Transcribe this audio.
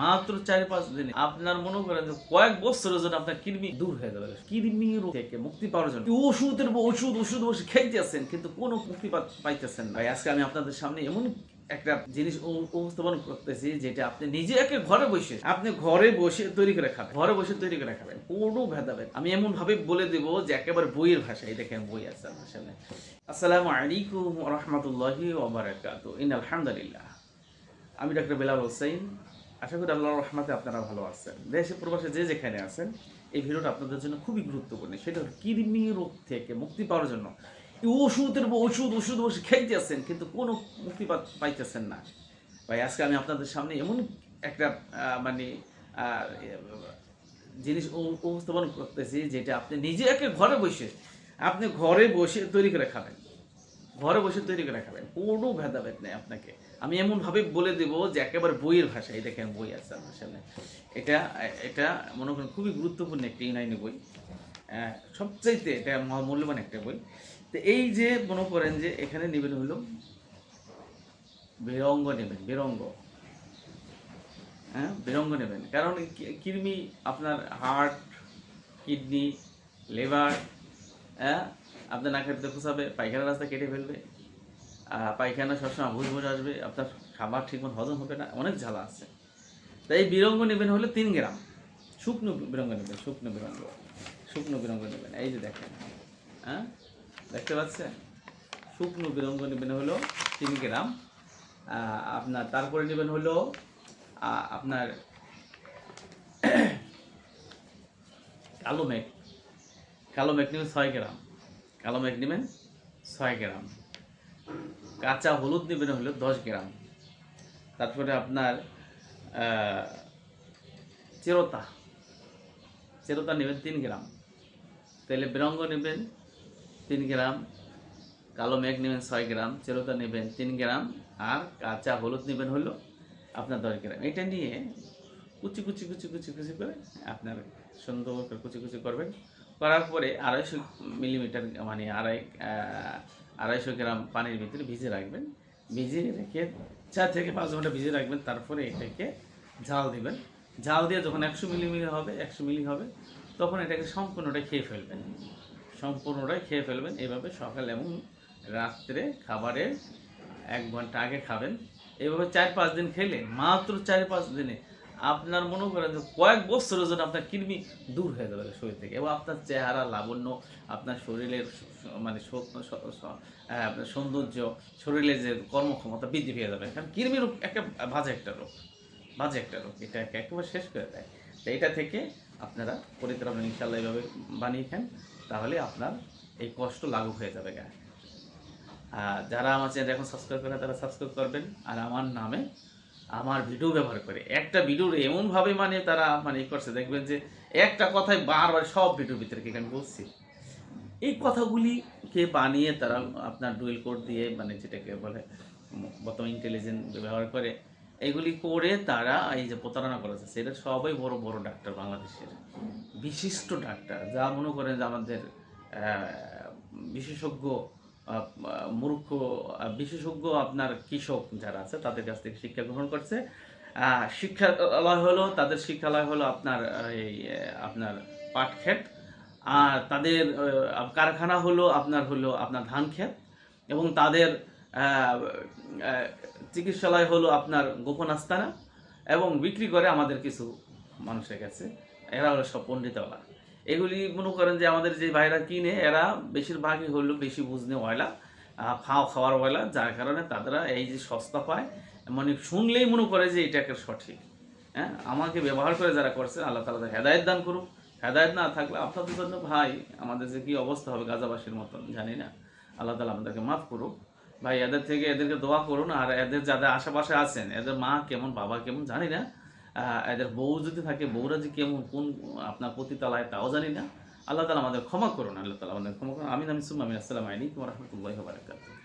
মাত্র চার পাঁচ দিনে আপনার মনে করেন যে কয়েক বছরের জন্য আপনার কৃমি দূর হয়ে যাবে। কৃমি থেকে মুক্তি পাওয়ার জন্য। ওষুধের ওষুধ ওষুধ ওষুধ খাইতেছেন, কিন্তু কোনো মুক্তি পাইতেছেন ভাই, আজকে আমি আপনাদের সামনে এমন একটা জিনিস উপস্থাপন করতেছি, যেটা আপনি নিজে একে ঘরে বসে, আপনি ঘরে বসে তৈরি করে খাবেন। ঘরে বসে তৈরি করে খাবেন। কোনো ভেদাভেদ আমি এমন ভাবে বলে দেব যে একেবারে বইয়ের ভাষায়। দেখেন বই আছে আপনার সামনে। আসসালামু আলাইকুম রহমতুল্লাহি আলহামদুলিল্লাহ আমি ডক্টর বেলাল হোসেন। আশা করি আল্লাহর রহমাতে আপনারা ভালো আছেন। দেশে প্রবাসে যে যেখানে আছেন, এই ভিডিওটা আপনাদের জন্য খুবই গুরুত্বপূর্ণ। সেটা হলো কৃমি রোগ থেকে মুক্তি পাওয়ার জন্য। এই ওষুধের ওষুধ ওষুধ ওষুধ খাইতেছেন, কিন্তু কোনো মুক্তি পাইতেছেন না। ভাই, আজকে আমি আপনাদের সামনে এমন একটা মানে জিনিস উপস্থাপন করতেছি, যেটা আপনি নিজে একে ঘরে বসে, আপনি ঘরে বসে তৈরি করে খাবেন। ঘরে বসে তৈরি করে খাবেন, কোনো ভেদাভেদ নেই আপনাকে। আমি এমন ভাবে বলে দেব যে একেবারে বইয়ের ভাষায় দেখেন বই আছে আপনার সামনে। এটা এটা মনে করেন খুবই গুরুত্বপূর্ণ একটি ইউনাইনি বই। সবচাইতে এটা মহা মূল্যবান একটা বই। তো এই যে মনে করেন যে এখানে নেবেন হলো বেরঙ্গ নেবেন, বেরঙ্গ। হ্যাঁ বেরঙ্গ নেবেন। কারণ কৃমি আপনার হার্ট কিডনি লিভার হ্যাঁ আপনার নাকের দিকে ফুসাবে পায়খানা রাস্তা কেটে ফেলবে। পায়খানা সবসময় ভুজ ভুজ আসবে, আপনার খাবার ঠিকমতো হজম হবে না, অনেক ঝালা আছে। তাই এই বিরঙ্গ নেবেন হলে তিন গ্রাম। শুকনো বিরঙ্গ নেবেন, শুকনো বিরঙ্গ শুকনো বিরঙ্গ নেবেন। এই যে দেখেন হ্যাঁ? দেখতে পাচ্ছেন? শুকনো বিরঙ্গ নেবেন হলো তিন গ্রাম। আপনার তারপরে নেবেন হলো আপনার কালো মেঘ কালো মেঘ নেবেন ছয় গ্রাম। কালো মেঘ নেবেন, ছয় গ্রাম। কাঁচা হলুদ নেবেন হলো দশ গ্রাম। তারপরে আপনার চিরতা। চিরতা নেবেন তিন গ্রাম। তেলে বিরঙ্গ নেবেন তিন গ্রাম কালো মেঘ নেবেন ছয় গ্রাম, চিরতা নেবেন তিন গ্রাম, আর কাঁচা হলুদ নেবেন হলো আপনার দশ গ্রাম। এটা নিয়ে কুচি কুচি কুচি কুচি কুচি করে আপনার সুন্দর করে কুচি কুচি করবেন। করার পরে আড়াইশো মিলিমিটার মানে আড়াই আড়াইশো গ্রাম পানির ভিতরে ভিজে রাখবেন। ভিজিয়ে রেখে চার থেকে পাঁচ ঘণ্টা ভিজে রাখবেন, তারপরে এটাকে ঝাল দিবেন। ঝাল দিয়ে যখন একশো মিলিমিলি হবে, একশো মিলি হবে, তখন এটাকে সম্পূর্ণটা খেয়ে ফেলবেন। সম্পূর্ণটাই খেয়ে ফেলবেন। এভাবে সকাল এবং রাত্রে খাবারের এক ঘণ্টা আগে খাবেন। এভাবে চার পাঁচ দিন খেলে, মাত্র চার পাঁচ দিনে আপনার মনে করেন যে কয়েক বছরের জন্য আপনার কৃমি দূর হয়ে যাবে শরীর থেকে এবং আপনার চেহারা লাবণ্য আপনার শরীরের মানে আহ, আপনার সৌন্দর্য শরীরের যে কর্মক্ষমতা বৃদ্ধি পেয়ে যাবে। কারণ কৃমি রোগ একটা বাজে একটা রোগ বাজে একটা রোগ এটা একে- একেবারে শেষ করে দেয়। তো এটা থেকে আপনারা পরিত্রাণ ইনশাল্লাহ এইভাবে বানিয়ে খান তাহলে আপনার এই কষ্ট লাঘব হয়ে যাবে গায়ে আর যারা আমার চ্যানেল এখন সাবস্ক্রাইব করে তারা সাবস্ক্রাইব করবেন। আর আমার নামে আমার ভিডিও ব্যবহার করে। একটা ভিডিওর এমনভাবে মানে তারা মানে করছে, দেখবেন যে একটা কথায় বারবার সব ভিডিওর ভিতরে আমি বলছি? এই কথাগুলিকে বানিয়ে তারা আপনার ডুয়েল কোড দিয়ে মানে যেটাকে বলে বর্তমান ইন্টেলিজেন্ট ব্যবহার করে, এগুলি করে তারা এই যে প্রতারণা করেছে, সেটা সবাই বড় বড় ডাক্তার বাংলাদেশের। বিশিষ্ট ডাক্তার। যা মনে করেন যে আমাদের বিশেষজ্ঞ মূর্খ বিশেষজ্ঞ আপনার কৃষক যারা আছে, তাদের কাছ থেকে শিক্ষা গ্রহণ করছে। শিক্ষালয় হলো, তাদের শিক্ষালয় হলো আপনার এই আপনার পাটক্ষেত। আর তাদের কারখানা হলো, আপনার হলো আপনার ধান ক্ষেত। এবং তাদের চিকিৎসালয় হলো আপনার গোপন আস্তানা। এবং বিক্রি করে আমাদের কিছু মানুষের কাছে। এরা হলো সব পণ্ডিতওয়ালা। এগুলি মনে করেন যে আমাদের যে ভাইরা কিনে, এরা বেশিরভাগই হলো বেশি বুঝনে ওয়লা খাওয়া, খাওয়ার ওয়লা যার কারণে তারা এই যে সস্তা পায় মানে শুনলেই মনে করে যে এটা একটা সঠিক। হ্যাঁ আমাকে ব্যবহার করে যারা করছেন, আল্লাহ তালা হেদায়ত দান করুক। হেদায়ত না থাকলে আপনাদের জন্য ভাই, আমাদের যে কী অবস্থা হবে গাজাবাসীর মতন, জানি না। আল্লাহ তালা আমাদেরকে মাফ করুক। ভাই, এদের থেকে এদেরকে দোয়া করুন, আর এদের যাদের আশেপাশে আছেন, এদের মা কেমন, বাবা কেমন, জানি না। এদের বউ যদি থাকে, বউরা যে কেমন, কোন আপনার পতিতালায় তাও জানি না। আল্লাহ তালা আমাদের ক্ষমা করুন, আল্লাহ তালা আমাদের ক্ষমা করুন। আমি আমিন আমি সুম্মা, আমিন। তোমার আলাইকুম রহমতুল্লাহ বারাকাতুহ।